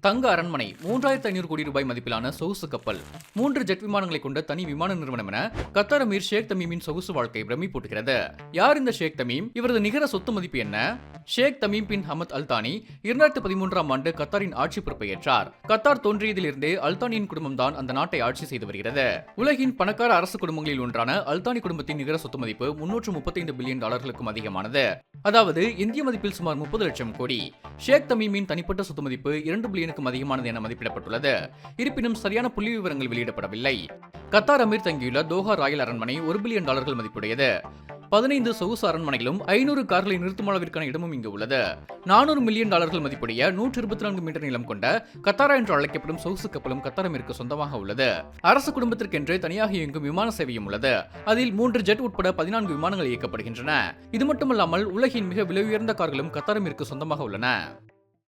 தங்க அரண்மனை மூன்றாயிரத்தி ஐநூறு கோடி ரூபாய் மதிப்பிலான சொகுசு கப்பல். மூன்று ஜெட் விமானங்களை கொண்ட தனி விமான நிறுவனம் என கத்தார் அமீர் ஷேக் தமீமின் சொகுசு வாழ்க்கை பிரமிப்பூட்டுகிறது யார் இந்த ஷேக் தமீம்? இவரது நிகர சொத்து மதிப்பு என்ன? Sheikh Tamim bin Hamad Al Thani இரண்டாயிரத்தி பதிமூன்றாம் ஆண்டு கத்தாரின் ஆட்சி பொறுப்பை ஏற்றார் கத்தார் தோன்றியதிலிருந்தே அல்தானியின் குடும்பம் தான் அந்த நாட்டை ஆட்சி செய்து வருகிறது. உலகின் பணக்கார அரசு குடும்பங்களில் ஒன்றான அல்தானி குடும்பத்தின் நிகர சொத்து மதிப்பு முன்னூற்று முப்பத்தைந்து பில்லியன் டாலர்களுக்கும் அதிகமானது. அதாவது இந்திய மதிப்பில் சுமார் முப்பது லட்சம் கோடி. ஷேக் தமீமின் தனிப்பட்ட சொத்து மதிப்பு இரண்டு மில்லியனுக்கும் அதிகமானது என மதிப்பிடப்பட்டுள்ளது. இருப்பினும் சரியான புள்ளி விவரங்கள் வெளியிடப்படவில்லை. கத்தார் அமீர் தங்கியுள்ள தோஹா ராயல் அரண்மனை ஒரு பில்லியன் டாலர்கள் மதிப்புடையது. பதினைந்து சொகுசு அரண்மனைகளும் ஐநூறு கார்களை நிறுத்தும் அளவிற்கான இடமும் இங்கு உள்ளது. நானூறு மில்லியன் டாலர்கள் மதிப்புடைய நூற்றி இருபத்தி நான்கு மீட்டர் நீளம் கொண்ட கத்தாரா என்று அழைக்கப்படும் சொகுசு கப்பலும் கத்தாரமிற்கு சொந்தமாக உள்ளது. அரசு குடும்பத்திற்கென்று தனியாக இயங்கும் விமான சேவையும் உள்ளது. அதில் மூன்று ஜெட் உட்பட பதினான்கு விமானங்கள் இயக்கப்படுகின்றன. இது மட்டுமல்லாமல் உலகின் மிக விலை உயர்ந்த கார்களும் கத்தாரமிற்கு சொந்தமாக உள்ளன.